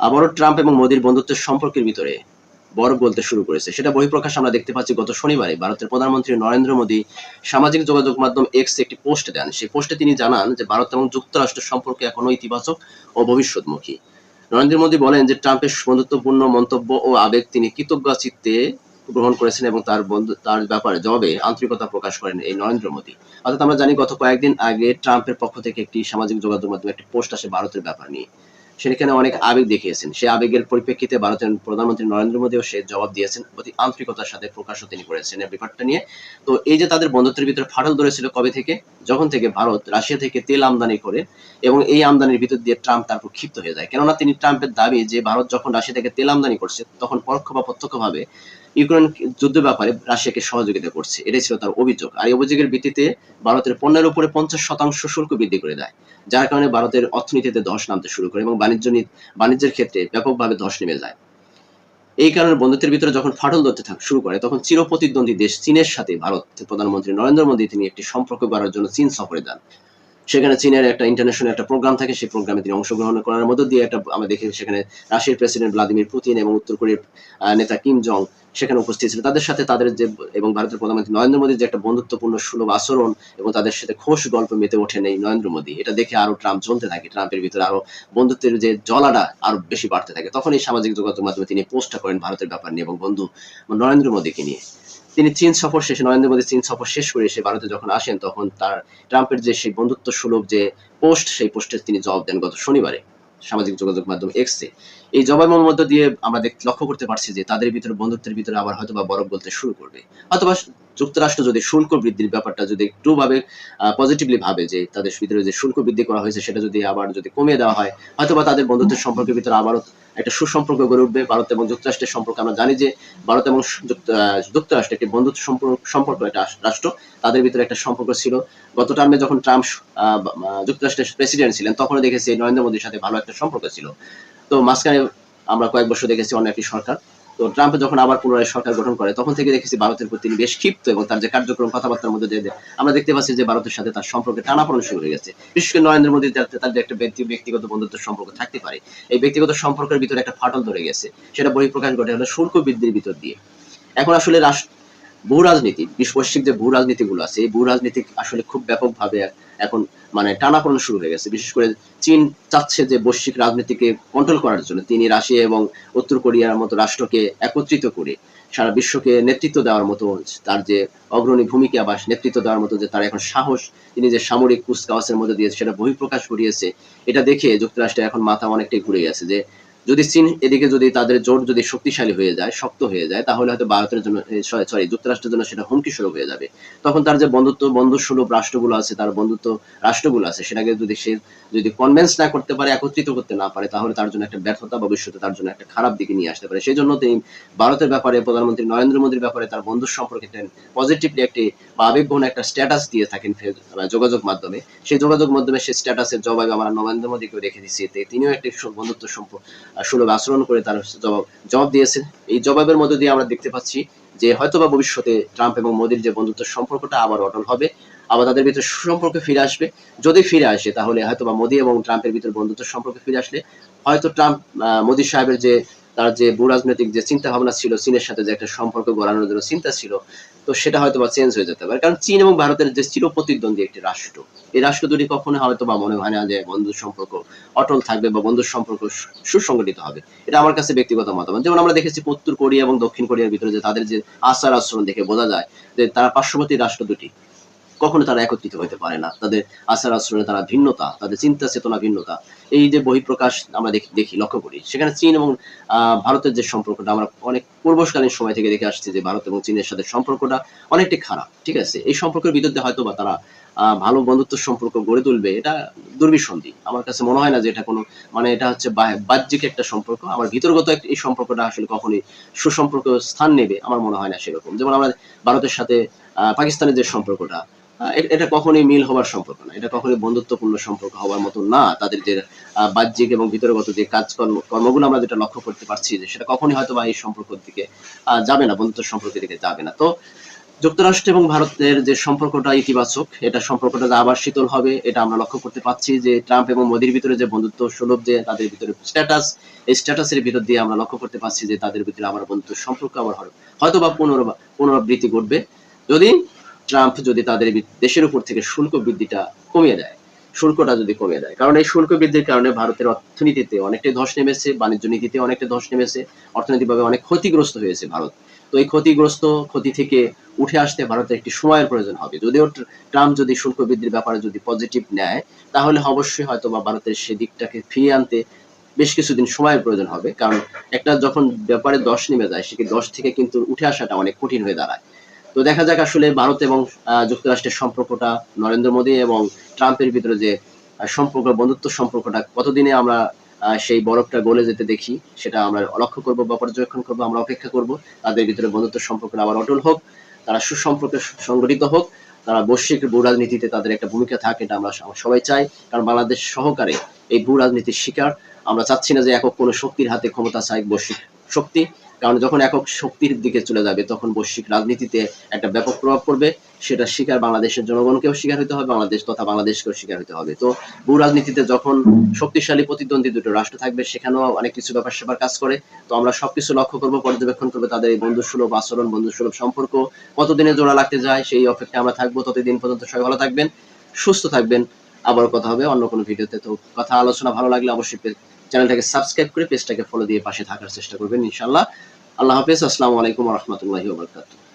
আবারও ট্রাম্প এবং মোদির বন্ধুত্বের সম্পর্কের ভিতরে বরফ বলতে শুরু করেছে। সেটা বহিঃপ্রকাশ আমরা দেখতে পাচ্ছি গত শনিবারে। ভারতের প্রধানমন্ত্রী নরেন্দ্র মোদী সামাজিক যোগাযোগ মাধ্যম এক্স একটি পোস্ট দেন। সেই পোস্টে তিনি জানান যে, ভারত এবং যুক্তরাষ্ট্রের সম্পর্কে এখনও ইতিবাচক ও ভবিষ্যৎমুখী। নরেন্দ্র মোদী বলেন যে, ট্রাম্পের বন্ধুত্বপূর্ণ মন্তব্য ও আবেগ তিনি কৃতজ্ঞ চিত্তে গ্রহণ করেছেন এবং তার বন্ধু, তার ব্যাপারে জবাবে আন্তরিকতা প্রকাশ করেন এই নরেন্দ্র মোদী। অর্থাৎ আমরা জানি গত কয়েকদিন আগে ট্রাম্পের পক্ষ থেকে একটি সামাজিক যোগাযোগ মাধ্যমে একটি পোস্ট আসে ভারতের ব্যাপার নিয়ে। সেখানে অনেক আবেগ দেখিয়েছেন। সেই আবেগের পরিপ্রেক্ষিতে ভারতের প্রধানমন্ত্রী নরেন্দ্র মোদীও সে জবাব দিয়েছেন অতি আন্তরিকতার সাথে প্রকাশও তিনি করেছেন এই ব্যাপারটা নিয়ে। তো এই যে তাদের বন্ধুত্বের ভিতরে ফাটল ধরেছিল কবে থেকে? যখন থেকে ভারত রাশিয়া থেকে তেল আমদানি করে এবং এই আমদানির ভিতর দিয়ে ট্রাম্প তারপর ক্ষিপ্ত হয়ে যায়। কেননা তিনি ট্রাম্পের দাবি যে ভারত যখন রাশিয়া থেকে তেল আমদানি করছে, তখন পরোক্ষ বা প্রত্যক্ষভাবে ইউক্রেন যুদ্ধের ব্যাপারে রাশিয়াকে সহযোগিতা করছে। এটাই ছিল তার অভিযোগ। আর এই অভিযোগের ভিত্তিতে ভারতের পণ্যের উপরে পঞ্চাশ শতাংশ শুল্ক বৃদ্ধি করে দেয়, যার কারণে ভারতের অর্থনীতিতে ধস নামতে শুরু করে এবং বাণিজ্য বাণিজ্যের ক্ষেত্রে ব্যাপকভাবে ধস নেমে যায়। এই কারণে বন্ধুত্বের ভিতরে যখন ফাটল ধরতে থাক শুরু করে, তখন চিরপ্রতিদ্বন্দ্বী দেশ চীনের সাথে ভারতের প্রধানমন্ত্রী নরেন্দ্র মোদী, তিনি একটি সম্পর্ক গড়ার জন্য চীন সফরে যান। সেখানে চীনের একটা ইন্টারন্যাশনাল একটা প্রোগ্রাম থাকে, সেই প্রোগ্রামে তিনি অংশগ্রহণ করার মধ্য দিয়ে একটা আমরা দেখি সেখানে রাশিয়ার প্রেসিডেন্ট ভ্লাদিমির পুতিন এবং উত্তর কোরিয়ার নেতা কিম জং সেখানে উপস্থিত ছিল। তাদের সাথে তাদের যে এবং ভারতের প্রধানমন্ত্রী নরেন্দ্র মোদীর যে একটা বন্ধুত্বপূর্ণ সুলভ আচরণ এবং তাদের সাথে খোশ গল্প মেতে ওঠেন এই নরেন্দ্র মোদী। এটা দেখে আরও ট্রাম্প জ্বলতে থাকে। ট্রাম্পের ভিতরে আরও বন্ধুত্বের যে জলাটা আরও বেশি বাড়তে থাকে। তখন এই সামাজিক যোগাযোগ মাধ্যমে তিনি পোস্টটা করেন ভারতের ব্যাপার নিয়ে এবং বন্ধু নরেন্দ্র মোদীকে নিয়ে। তিনি চীন সফর শেষে নরেন্দ্র মোদী চীন সফর শেষ করে এসে ভারতে যখন আসেন, তখন তার ট্রাম্পের যে সেই বন্ধুত্ব সুলভ যে পোস্ট, সেই পোস্টে তিনি জবাব দেন গত শনিবারে। সামাজিক যোগাযোগ মাধ্যম এক্সে এই জবাবের মধ্য দিয়ে আমরা লক্ষ্য করতে পারছি যে তাদের ভিতরে বন্ধুত্বের ভিতরে আবার হয়তো বা বরফ বলতে শুরু করবে। অথবা যুক্তরাষ্ট্র যদি শুল্ক বৃদ্ধির ব্যাপারটা যদি একটু ভাবে পজিটিভলি ভাবে যে তাদের ভিতরে যে শুল্ক বৃদ্ধি করা হয়েছে সেটা যদি আবার যদি কমিয়ে দেওয়া হয়, হয়তোবা তাদের বন্ধুত্বের সম্পর্কের ভিতরে আবারও একটা সুসম্পর্ক গড়ে উঠবে। ভারত এবং যুক্তরাষ্ট্রের সম্পর্ক আমরা জানি যে ভারত এবং যুক্ত- যুক্তরাষ্ট্র একটি বন্ধুত্ব সম্পর্ক সম্পর্ক একটা রাষ্ট্র। তাদের ভিতরে একটা সম্পর্ক ছিল। গত টার্মে যখন ট্রাম্প যুক্তরাষ্ট্রের প্রেসিডেন্ট ছিলেন, তখনও দেখেছি নরেন্দ্র মোদীর সাথে ভালো একটা সম্পর্ক ছিল। তো মাঝখানে আমরা কয়েক বছর দেখেছি অন্য একটি সরকার। তো ট্রাম্প যখন আবার পুনরায় সরকার গঠন করে, তখন থেকে দেখেছি ভারতের প্রতি তিনি বেশ ক্ষিপ্ত এবং তার যে কার্যক্রম কথাবার্তার মধ্যে দিয়ে আমরা দেখতে পাচ্ছি যে ভারতের সাথে তার সম্পর্কে টানাপড়ন শুরু হয়ে গেছে। বিশেষ করে নরেন্দ্র মোদীর যাতে তার যে একটা ব্যক্তি- ব্যক্তিগত বন্ধুত্ব সম্পর্ক থাকতে পারে, এই ব্যক্তিগত সম্পর্কের ভিতরে একটা ফাটল ধরে গেছে। সেটা বহিঃপ্রকাশ ঘটে হলো শুল্ক বৃদ্ধির ভিতর দিয়ে। এখন আসলে রাষ্ট্র ভূ রাজনীতি বৈশ্বিক যে ভূ রাজনীতিগুলো আছে, এই ভূ রাজনীতি আসলে খুব ব্যাপকভাবে এখন মানে টানাপড়ন শুরু হয়ে গেছে। বিশেষ করে চীন চাচ্ছে যে বৈশ্বিক রাজনীতিকে কন্ট্রোল করার জন্য। তিনি রাশিয়া এবং উত্তর কোরিয়ার মতো রাষ্ট্রকে একত্রিত করে সারা বিশ্বকে নেতৃত্ব দেওয়ার মতো তার যে অগ্রণী ভূমিকা বা নেতৃত্ব দেওয়ার মতো যে তার এখন সাহস, তিনি যে সামরিক কুচকাওয়াজের মধ্যে দিয়েছে সেটা বহিঃপ্রকাশ ঘটিয়েছে এটা দেখে যুক্তরাষ্ট্রে এখন মাথা অনেকটাই ঘুরে গেছে যে যদি চীন এদিকে যদি তাদের জোট যদি শক্তিশালী হয়ে যায়, শক্ত হয়ে যায়, তাহলে হয়তো ভারতের জন্য সরি যুক্তরাষ্ট্রের জন্য সেটা হুমকি স্বরূপ হয়ে যাবে। তখন তার যে বন্ধুত্ব বন্ধু সুলভ রাষ্ট্রগুলো আছে, তার বন্ধুত্ব রাষ্ট্রগুলো আছে, সেটাকে যদি সে যদি কনভেন্স না করতে পারে, একত্রিত করতে না পারে, তাহলে তার জন্য একটা ব্যর্থতা ভবিষ্যতে তার জন্য একটা খারাপ দিকে নিয়ে আসতে পারে। সেই জন্য তিনি ভারতের ব্যাপারে, প্রধানমন্ত্রী নরেন্দ্র মোদীর ব্যাপারে তার বন্ধুর সম্পর্কে পজিটিভলি একটি বা আবেগঘন একটা স্ট্যাটাস দিয়ে থাকেন যোগাযোগ মাধ্যমে। সেই যোগাযোগ মাধ্যমে সেই স্ট্যাটাসের জবাবে আমরা নরেন্দ্র মোদীকেও রেখে দিচ্ছি তিনিও একটি বন্ধুত্ব সম্পর্ক সুলভ আচরণ করে তার জবাব জবাব দিয়েছেন। এই জবাবের মধ্য দিয়ে আমরা দেখতে পাচ্ছি যে হয়তোবা ভবিষ্যতে ট্রাম্প এবং মোদির যে বন্ধুত্ব সম্পর্কটা আবার অটল হবে, আবার তাদের ভিতরে সুসম্পর্ক ফিরে আসবে। যদি ফিরে আসে, তাহলে হয়তোবা মোদি এবং ট্রাম্পের ভিতরে বন্ধুত্ব সম্পর্কে ফিরে আসলে হয়তো ট্রাম্প মোদি সাহেবের যে তার যে ভূ রাজনৈতিক যে চিন্তা ভাবনা ছিল, চীনের সাথে যে একটা সম্পর্ক গড়ানোর জন্য চিন্তা ছিল, তো সেটা হয়তো বা চেঞ্জ হয়ে যেতে পারে। কারণ চীন এবং ভারতের যে চির প্রতিদ্বন্দ্বী একটি রাষ্ট্র, এই রাষ্ট্র দুটি কখনো হয়তো বা মনে হয় না যে বন্ধুর সম্পর্ক অটল থাকবে বা বন্ধুর সম্পর্ক সুসংগঠিত হবে। এটা আমার কাছে ব্যক্তিগত মতামত। যেমন আমরা দেখেছি উত্তর কোরিয়া এবং দক্ষিণ কোরিয়ার ভিতরে যে তাদের যে আচার আচরণ দেখে বোঝা যায় যে তারা পার্শ্ববর্তী রাষ্ট্র দুটি। কখনো তারা একত্রিত হতে পারে না। তাদের আচার আচরণে তারা ভিন্নতা, তাদের চিন্তা চেতনা ভিন্নতা। এই যে বহিঃপ্রকাশ আমরা দেখি দেখি, লক্ষ্য করি। সেখানে চীন এবং ভারতের যে সম্পর্কটা, আমরা অনেক পূর্বকালীন সময় থেকে দেখে আসছি যে ভারত এবং চীনের সাথে সম্পর্কটা অনেকটি খারাপ, ঠিক আছে? এই সম্পর্কের বিরুদ্ধে হয়তো বা তারা ভালো বন্ধুত্ব সম্পর্ক গড়ে তুলবে, এটা দুর্বিসন্ধি। আমার কাছে মনে হয় না যে এটা কোনো মানে এটা হচ্ছে বাহ্যিক একটা সম্পর্ক। আমার ভিতরগত এই সম্পর্কটা আসলে কখনোই সুসম্পর্ক স্থান নেবে, আমার মনে হয় না সেরকম। যেমন আমরা ভারতের সাথে পাকিস্তানের যে সম্পর্কটা এটা কখনোই মিল হওয়ার সম্পর্ক না। এটা কখনোই বন্ধুত্বপূর্ণ সম্পর্ক হওয়ার মতো না। তাদের যে বাহ্যিক এবং ভিতরগত যে কাজকর্ম, কর্মগুলো আমরা যেটা লক্ষ্য করতে পারছি যে সেটা কখনোই হয়তো বা এই সম্পর্কের দিকে যাবে না বন্ধুত্ব সম্পর্কের দিকে যাবে না। তো যুক্তরাষ্ট্র এবং ভারতের যে সম্পর্কটা ইতিবাচক, এটা সম্পর্কটা আবার শীতল হবে, এটা আমরা লক্ষ্য করতে পারছি যে ট্রাম্প এবং মোদির ভিতরে যে বন্ধুত্ব সুলভ যে, তাদের ভিতরে স্ট্যাটাস এই স্ট্যাটাসের ভিতর দিয়ে আমরা লক্ষ্য করতে পারছি যে তাদের ভিতরে আবার বন্ধুত্ব সম্পর্ক আবার হয়তো বা পুনর- পুনরাবৃত্তি ঘটবে। যদি ট্রাম্প যদি তাদের দেশের উপর থেকে শুল্ক বৃদ্ধিটা কমিয়ে দেয়, শুল্কটা যদি কমিয়ে দেয়। কারণ এই শুল্ক বৃদ্ধির কারণে ভারতের অর্থনীতিতে অনেকটাই ধস নেমেছে, বাণিজ্য নীতিতে অনেকটা ধস নেমেছে, অর্থনৈতিকভাবে অনেক ক্ষতিগ্রস্ত হয়েছে ভারত। তো এই ক্ষতিগ্রস্ত ক্ষতি থেকে উঠে আসতে ভারতের একটি সময়ের প্রয়োজন হবে। যদিও ট্রাম্প যদি শুল্ক বৃদ্ধির ব্যাপারে যদি পজিটিভ নেয়, তাহলে অবশ্যই হয়তো বা ভারতের সেদিকটাকে ফিরিয়ে আনতে বেশ কিছুদিন সময়ের প্রয়োজন হবে। কারণ একটা যখন ব্যাপারে দশ নেমে যায়, সেটি দশ থেকে কিন্তু উঠে আসাটা অনেক কঠিন হয়ে দাঁড়ায়। তো দেখা যাক আসলে ভারত এবং যুক্তরাষ্ট্রের সম্পর্কটা নরেন্দ্র মোদী এবং ট্রাম্পের ভিতরে যে সম্পর্ক, বন্ধুত্ব সম্পর্কটা কতদিনে আমরা সেই বরফটা গলে যেতে দেখি সেটা আমরা লক্ষ্য করব বা পর্যবেক্ষণ করব, আমরা অপেক্ষা করব। তাদের ভিতরে বন্ধুত্ব সম্পর্কটা আবার অটল হোক, তারা সুসম্পর্কে সংগঠিত হোক, তারা বৈশ্বিক ভূ রাজনীতিতে তাদের একটা ভূমিকা থাকে এটা আমরা সবাই চাই। কারণ বাংলাদেশ সহকারে এই ভূ রাজনীতির শিকার। আমরা চাচ্ছি না যে একক কোনো শক্তির হাতে ক্ষমতা চাই বৈশ্বিক শক্তি। কারণ যখন একক শক্তির দিকে চলে যাবে, তখন বৈশ্বিক রাজনীতিতে একটা ব্যাপক প্রভাব পড়বে। সেটা শিকার বাংলাদেশের জনগণকেও শিকার হতে হবে, বাংলাদেশ তথা বাংলাদেশকেও শিকার হতে হবে। তো ভূ রাজনীতিতে যখন শক্তিশালী প্রতিদ্বন্দ্বী দুটো রাষ্ট্র থাকবে, সেখানেও অনেক কিছু ব্যাপার স্যাপার কাজ করে। তো আমরা সবকিছু লক্ষ্য করব, পর্যবেক্ষণ করব তাদের এই বন্ধুসুলভ আচরণ, বন্ধুসুলভ সম্পর্ক, কতদিনে জোড়া লাগতে যায়, সেই অপেক্ষায় আমরা থাকব। ততদিন পর্যন্ত সবাই ভালো থাকবেন, সুস্থ থাকবেন। আবার কথা হবে অন্য কোনো ভিডিওতে। তো কথা, আলোচনা ভালো লাগলে অবশ্যই চ্যানেলটাকে সাবস্ক্রাইব করে পেজটাকে ফলো দিয়ে পাশে থাকার চেষ্টা করবেন ইনশাল্লাহ আল্লাহ হাফেজ, আসসালামু আলাইকুম রহমতুল্লাহি ওবরকাতুহ